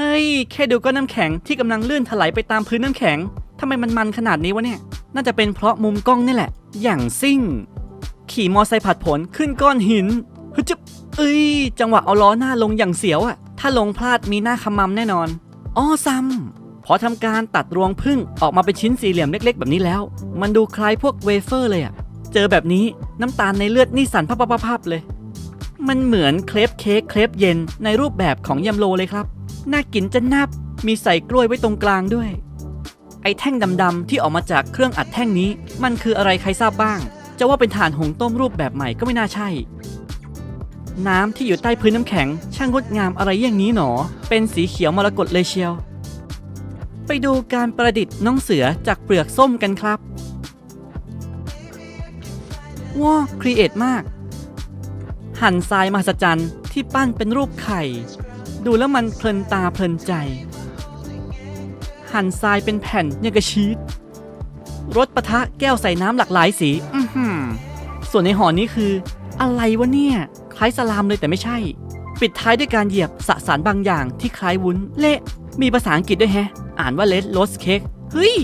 เฮ้ย แค่ดูก้อนน้ำแข็งที่กำลังลื่นถลายไปตามพื้นน้ำแข็งทำไมมันมันขนาดนี้วะเนี่ย น่าจะเป็นเพราะมุมกล้องนี่แหละ อย่างซิ่ง ขี่มอไซค์ผัดผลขึ้นก้อนหินฮึจึบเอ้ย จังหวะเอาล้อหน้าลงอย่างเสียวอะถ้าลงพลาดมีหน้าขมำแน่นอนอ้อซ้ำพอทำการตัดรวงพึ่งออกมาเป็นชิ้นสี่เหลี่ยมเล็ก ๆ แบบนี้แล้ว มันดูคล้ายพวกเวเฟอร์เลยอะเจอแบบนี้น้ำตาลในเลือดนี่สั่นพับๆเลย มันเหมือนเครปเค้กเครปเย็นในรูปแบบของยำโลเลยครับ น่ากินจะนับ มีใส่กล้วยไว้ตรงกลางด้วย ไอ้แท่งดำๆที่ออกมาจากเครื่องอัดแท่งนี้ มันคืออะไรใครทราบบ้าง จะว่าเป็นถ่านหงต้มรูปแบบใหม่ก็ไม่น่าใช่ น้ำที่อยู่ใต้พื้นน้ำแข็ง ช่างงดงามอะไรอย่างนี้หนอ เป็นสีเขียวมรกตเลยเชียว ไปดูการประดิษฐ์น้องเสือจากเปลือกส้มกันครับว้าครีเอทมาก หั่นทรายมหัศจรรย์ที่ปั้นเป็นรูปไข่ ดูแล้วมันเพลินตาเพลินใจ หั่นทรายเป็นแผ่นอย่างกระชีสรสปะทะแก้วใส่น้ำหลากหลายสีอือหือส่วนในห่อนี้คือ อะไรวะเนี่ย คล้ายสลามเลยแต่ไม่ใช่ ปิดท้ายด้วยการเหยียบสสารบางอย่างที่คล้ายวุ้น เละ มีภาษาอังกฤษด้วยแฮะ อ่านว่าเลดโรสเค้กเฮ้ย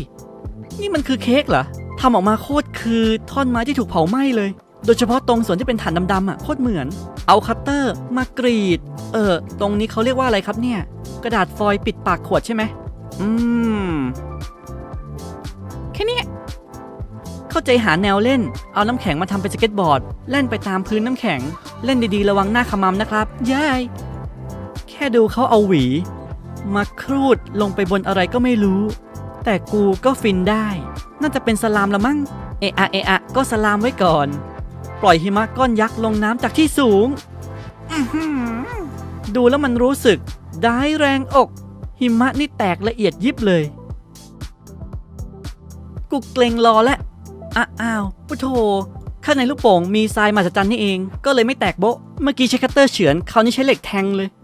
นี่มันคือเค้กเหรอทำออกมาโคตรคือท่อนไม้ที่ถูกเผาไหม้เลย โดยเฉพาะตรงส่วนที่เป็นฐานดำๆอะโคตรเหมือน เอาคัตเตอร์มากรีด เออ ตรงนี้เขาเรียกว่าอะไรครับเนี่ย กระดาษฟอยล์ปิดปากขวดใช่ไหม อืม แค่นี้ เข้าใจหาแนวเล่น เอาน้ำแข็งมาทำเป็นสเก็ตบอร์ด เล่นไปตามพื้นน้ำแข็ง เล่นดีๆ ระวังหน้าขมำนะครับยายแค่ดูเขาเอาหวี มาครูดลงไปบนอะไรก็ไม่รู้ แต่กูก็ฟินได้ น่าจะเป็นสลามละมั้ง เอะอะเอะอะก็สลามไว้ก่อน ปล่อยหิมะก้อนยักษ์ลงน้ำจากที่สูงอื้อหือดูแล้วมันรู้สึก ได้แรงอก หิมะนี่แตกละเอียดยิบเลยกูเกรงรอและอะอ้าวพุทโธข้างในลูกโป่งมีทรายมหัศจรรย์นี่เอง ก็เลยไม่แตกโบะเมื่อกี้ใช้คัตเตอร์เฉือนคราวนี้ใช้เหล็กแทงเลยปิ้ว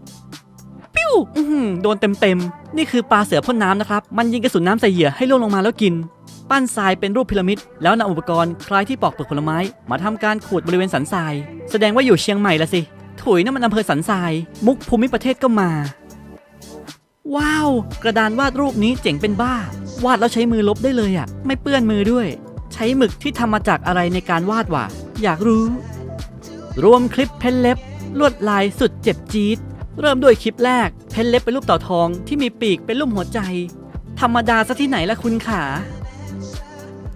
อื้อหือโดนเต็มๆ นี่คือปลาเสือพ่นน้ำนะครับ มันยิงกระสุนน้ำใส่เหยื่อให้ล่วงลงมาแล้วกิน ปั้นทรายเป็นรูปพีระมิด แล้วนำอุปกรณ์คล้ายที่ปอกเปลือกผลไม้ มาทำการขูดบริเวณสันทราย แสดงว่าอยู่เชียงใหม่ละสิ ถุยนั่นมันอำเภอสันทราย มุกภูมิประเทศก็มา ว้าว กระดานวาดรูปนี้เจ๋งเป็นบ้า วาดแล้วใช้มือลบได้เลยอะ่ะ ไม่เปื้อนมือด้วย ใช้หมึกที่ทำมาจากอะไรในการวาดวะอยากรู้ รวมคลิปเพ้นเล็บลวดลายสุดเจ็บจี๊ดเริ่มด้วยคลิปแรก เพ้นเล็บเป็นรูปเต่าทองที่มีปีกเป็นรูปหัวใจ ธรรมดาซะที่ไหนละคุณขา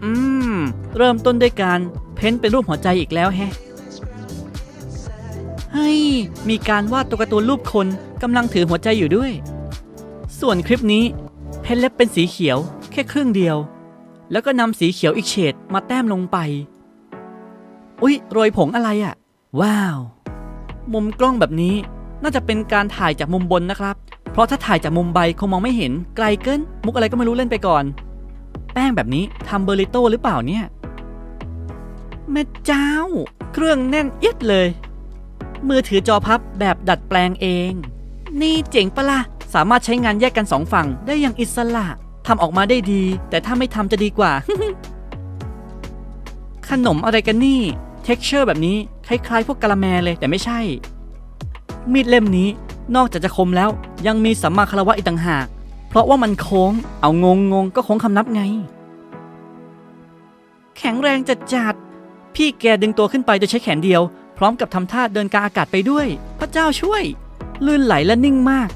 อืม เริ่มต้นด้วยการเพ้นเป็นรูปหัวใจอีกแล้วแฮะเฮ้ย มีการวาดตัวการ์ตูนรูปคนกำลังถือหัวใจอยู่ด้วย ส่วนคลิปนี้ เพ้นเล็บเป็นสีเขียวแค่ครึ่งเดียว แล้วก็นำสีเขียวอีกเฉดมาแต้มลงไป อุ๊ย โรยผงอะไรอะ่ะ ว้าว มุมกล้องแบบนี้ น่าจะเป็นการถ่ายจากมุมบนนะครับ เพราะถ้าถ่ายจากมุมใบคงมองไม่เห็นไกลเกิน มุกอะไรก็ไม่รู้เล่นไปก่อน แป้งแบบนี้ทำเบอร์ริโต้หรือเปล่าเนี่ยแม่เจ้า เครื่องแน่นเอียดเลย มือถือจอพับแบบดัดแปลงเอง นี่เจ๋งปะละ่ะสามารถใช้งานแยกกันสองฝั่งได้อย่างอิสระทำออกมาได้ดี แต่ถ้าไม่ทำจะดีกว่า ขนมอะไรกันนี่ เท็กเจอร์แบบนี้ คล้ายๆ พวกกะละแมเลยแต่ไม่ใช่ มีดเล่มนี้นอกจากจะคมแล้วยังมีสัมมาคารวะอีกต่างหาก เพราะว่ามันโค้ง เอางงงงก็โค้งคำนับไง แข็งแรงจัดจัดพี่แกดึงตัวขึ้นไปโดยใช้แขนเดียว พร้อมกับทำท่าเดินกลางอากาศไปด้วย พระเจ้าช่วย ลื่นไหลและนิ่งมาก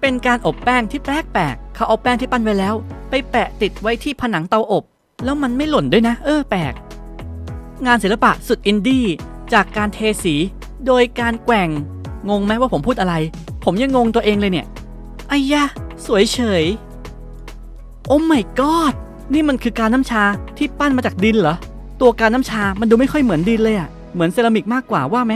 เป็นการอบแป้งที่แปลกๆเขาเอาแป้งที่ปั้นไว้แล้ว ไปแปะติดไว้ที่ผนังเตาอบ แล้วมันไม่หล่นด้วยนะ เออแปลก งานศิลปะสุดอินดี้จากการเทสี โดยการแกว่ง งงไหมว่าผมพูดอะไร ผมยังงงตัวเองเลยเนี่ยไอ้ยะ สวยเฉย โอ้ my god นี่มันคือการน้ำชาที่ปั้นมาจากดินเหรอ ตัวการน้ำชามันดูไม่ค่อยเหมือนดินเลยอะเหมือนเซรามิกมากกว่าว่าไหม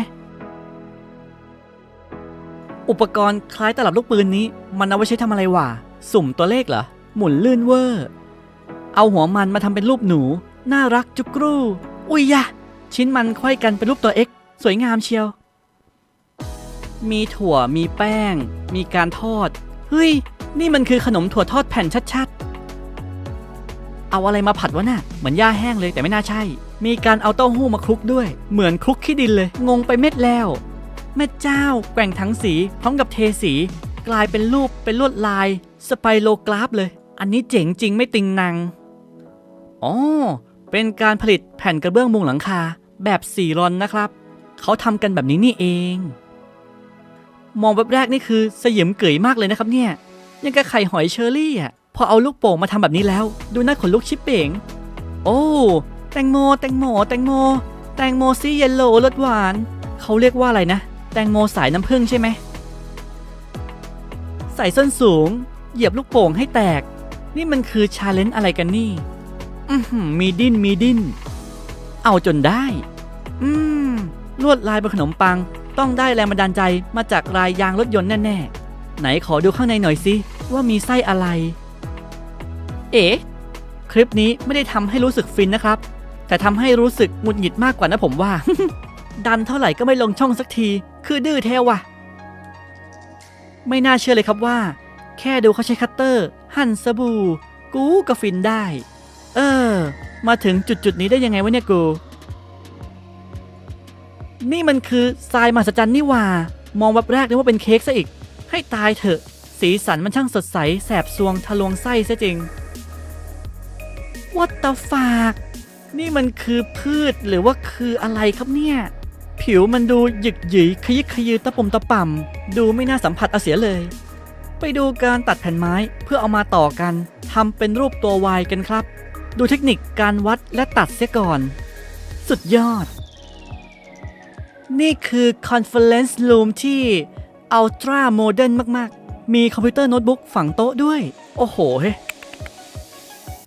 อุปกรณ์คล้ายตลับลูกปืนนี้ มันเอาไว้ใช้ทำอะไรวะสุ่มตัวเลขเหรอ หมุนลื่นเวอร์ เอาหัวมันมาทำเป็นรูปหนู น่ารักจุกรู อุ้ยยะ ชิ้นมันค่อยกันเป็นรูปตัว X สวยงามเชียว มีถั่วมีแป้ง มีการทอด เฮ้ย นี่มันคือขนมถั่วทอดแผ่นชัดๆ เอาอะไรมาผัดวะน่ะเหมือนหญ้าแห้งเลยแต่ไม่น่าใช่ มีการเอาเต้าหู้มาคลุกด้วย เหมือนคลุกขี้ดินเลย งงไปเม็ดแล้วแม่เจ้า แกว่งทั้งสีพร้อมกับเทสี กลายเป็นรูปเป็นลวดลาย สไปโลกราฟเลย อันนี้เจ๋งจริงไม่ติงนังอ๋อเป็นการผลิตแผ่นกระเบื้องมุงหลังคาแบบสี่รอนนะครับ เขาทำกันแบบนี้นี่เอง มองแบบแรกนี่คือสยิมเก๋ยมากเลยนะครับเนี่ยยังกับไข่หอยเชอรี่อะพอเอาลูกโป่งมาทำแบบนี้แล้ว ดูน่าขนลุกชิบเป่ง โอ้แตงโม แตงโม แตงโม แตงโมซีเยลโล่รสหวาน เขาเรียกว่าอะไรนะ แตงโมสายน้ำผึ้งใช่ไหม ใส่ส้นสูง เหยียบลูกโป่งให้แตก นี่มันคือชาเลนจ์อะไรกันนี่ อือหือมีดิ้นมีดิ้น เอาจนได้ อืมลวดลายบนขนมปัง ต้องได้แรงบันดาลใจมาจากลายยางรถยนต์แน่ๆ ไหนขอดูข้างในหน่อยสิ ว่ามีไส้อะไร เอ๋คลิปนี้ไม่ได้ทำให้รู้สึกฟินนะครับ แต่ทำให้รู้สึกหงุดหงิดมากกว่านะผมว่า ดันเท่าไหร่ก็ไม่ลงช่องสักที คือดื้อแท้ว่ะ ไม่น่าเชื่อเลยครับว่า แค่ดูเขาใช้คัตเตอร์ หั่นสบู่ กูก็ฟินได้ เออ มาถึงจุดจุดๆนี้ได้ยังไงวะเนี่ยกู นี่มันคือทรายมหัศจรรย์นี่ว่า มองแบบแรกนึกว่าเป็นเค้กซะอีก ให้ตายเถอะ สีสันมันช่างสดใส แสบซวงทะลวงไส้ซะจริง What the fuck นี่มันคือพืชหรือว่าคืออะไรครับเนี่ย ผิวมันดูหยึกหยิยขยิกขยือตะปุ่มตะป่ำดูไม่น่าสัมผัสเอาเสียเลย ไปดูการตัดแผ่นไม้เพื่อเอามาต่อกันทำเป็นรูปตัววายกันครับ ดูเทคนิคการวัดและตัดเสียก่อน สุดยอด นี่คือ Conference Room ที่ Ultra Modern มาก ๆ มีคอมพิวเตอร์โน้ตบุ๊กฝังโต๊ะด้วย โอ้โหเฮ้ย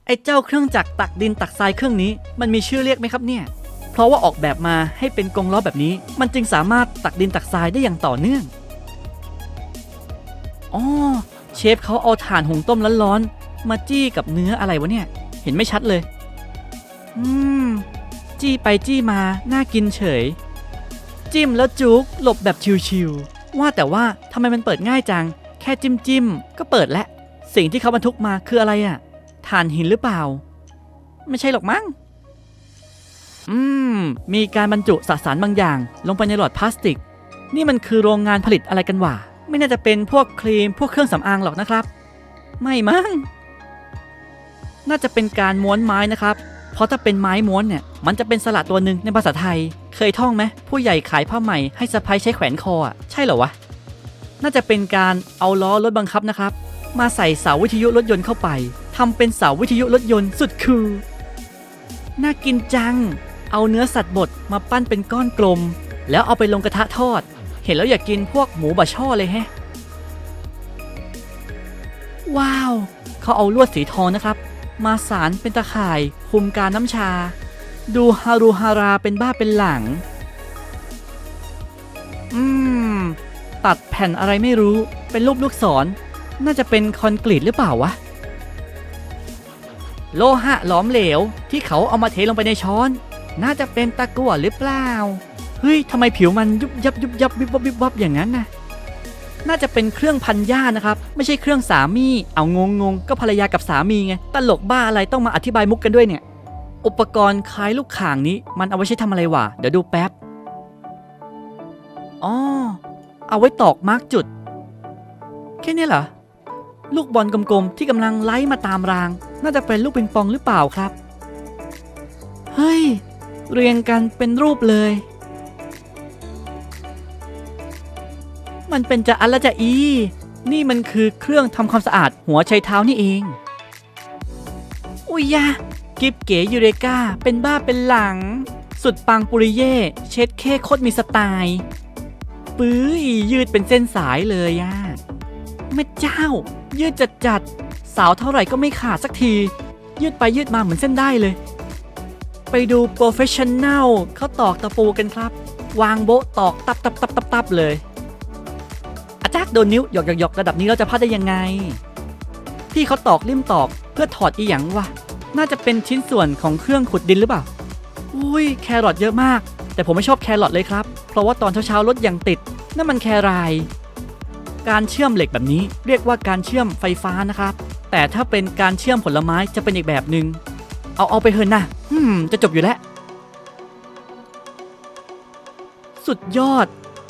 ไอ้เจ้าเครื่องจักรตักดินตักทรายเครื่องนี้มันมีชื่อเรียกไหมครับเนี่ย เพราะว่าออกแบบมาให้เป็นกรงล้อแบบนี้ มันจึงสามารถตักดินตักทรายได้อย่างต่อเนื่องอ๋อเชฟเขาเอาถ่านหุงต้มร้อนๆมาจี้กับเนื้ออะไรวะเนี่ย เห็นไม่ชัดเลย อืม จี้ไปจี้มาน่ากินเฉย จิ้มแล้วจุกหลบแบบชิวๆว่าแต่ว่าทำไมมันเปิดง่ายจัง แค่จิ้มจิ้มก็เปิดแล้วสิ่งที่เขาบรรทุกมาคืออะไรอะถ่านหินหรือเปล่า ไม่ใช่หรอกมั้งอืม มีการบรรจุสสารบางอย่าง ลงไปในหลอดพลาสติก นี่มันคือโรงงานผลิตอะไรกันวะไม่น่าจะเป็นพวกครีมพวกเครื่องสำอางหรอกนะครับ ไม่มั้งน่าจะเป็นการม้วนไม้นะครับ เพราะถ้าเป็นไม้ม้วนเนี่ย มันจะเป็นสลัดตัวหนึ่งในภาษาไทย เคยท่องไหมผู้ใหญ่ขายผ้าใหม่ให้สะพ้ายใช้แขวนคออะใช่เหรอวะ น่าจะเป็นการเอาล้อรถบังคับนะครับ มาใส่เสาวิทยุรถยนต์เข้าไปทำเป็นเสาวิทยุรถยนต์สุดคูลน่ากินจัง เอาเนื้อสัตว์บดมาปั้นเป็นก้อนกลม แล้วเอาไปลงกระทะทอด เห็นแล้วอยากกินพวกหมูบะช่อเลยแฮะ ว้าว เขาเอาลวดสีทองนะครับ มาสารเป็นตะข่ายคุมการน้ำชา ดูฮารุฮาราเป็นบ้าเป็นหลัง อืม ตัดแผ่นอะไรไม่รู้ เป็นรูปลูกศร น่าจะเป็นคอนกรีตหรือเปล่าวะ โลหะหลอมเหลว ที่เขาเอามาเทลงไปในช้อน น่าจะเป็นตะกั่วหรือเปล่า เฮ้ยทำไมผิวมันยุบยับยุบยับวิบวับวิบวับอย่างนั้นนะน่าจะเป็นเครื่องพันหญ้านะครับ ไม่ใช่เครื่องสามี เอางงงๆก็ภรรยากับสามีไง ตลกบ้าอะไรต้องมาอธิบายมุกกันด้วยเนี่ย อุปกรณ์คล้ายลูกข่างนี้ มันเอาไว้ใช้ทำอะไรวะ เดี๋ยวดูแป๊บ อ๋อ เอาไว้ตอกมาร์กจุด แค่นี้เหรอ ลูกบอลกลมๆที่กำลังไล่มาตามราง น่าจะเป็นลูกปิงปองหรือเปล่าครับ เฮ้ย เรียงกันเป็นรูปเลย มันเป็นจะอันละจะอี นี่มันคือเครื่องทำความสะอาดหัวไชเท้านี่เอง อุ้ยยะ กิบเก๋ยูเรกาเป็นบ้าเป็นหลัง สุดปังปุริเย่เช็ดเค้โคตรมีสไตล์ปื้ยยืดเป็นเส้นสายเลยอะแม่เจ้า ยืดจัดจัดๆสาวเท่าไหร่ก็ไม่ขาดสักที ยืดไปยืดมาเหมือนเส้นได้เลย ไปดูโปรเฟชชั่นแนลเขาตอกตะปูกันครับ วางโบะตอกตับตับตับตับตับเลย อาจักโดนนิ้วหยอกหยอกหยอกระดับนี้เราจะพลาดได้ยังไงพี่เขาตอกริมตอกเพื่อถอดอีหยังวะ น่าจะเป็นชิ้นส่วนของเครื่องขุดดินหรือเปล่า อุ้ยแครอทเยอะมาก แต่ผมไม่ชอบแครอทเลยครับ เพราะว่าตอนเช้าๆรถยังติดนั่นมันแคราย การเชื่อมเหล็กแบบนี้เรียกว่าการเชื่อมไฟฟ้านะครับ แต่ถ้าเป็นการเชื่อมผลไม้จะเป็นอีกแบบหนึ่งเอาเอาไปเถอะนะอืม จะจบอยู่แล้ว สุดยอด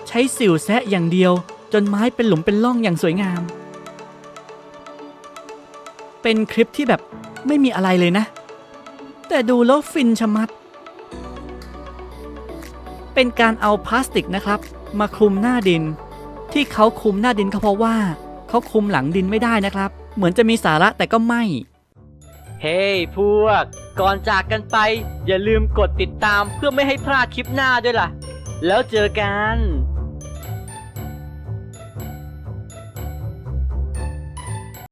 ใช้สิวแซะอย่างเดียว จนไม้เป็นหลุมเป็นร่องอย่างสวยงาม เป็นคลิปที่แบบ ไม่มีอะไรเลยนะ แต่ดูแล้วฟินชะมัด เป็นการเอาพลาสติกนะครับ มาคลุมหน้าดิน ที่เขาคลุมหน้าดินก็เพราะว่า เขาคลุมหลังดินไม่ได้นะครับ เหมือนจะมีสาระแต่ก็ไม่ เฮ้ยพวก ก่อนจากกันไป อย่าลืมกดติดตามเพื่อไม่ให้พลาดคลิปหน้าด้วยล่ะ แล้วเจอกัน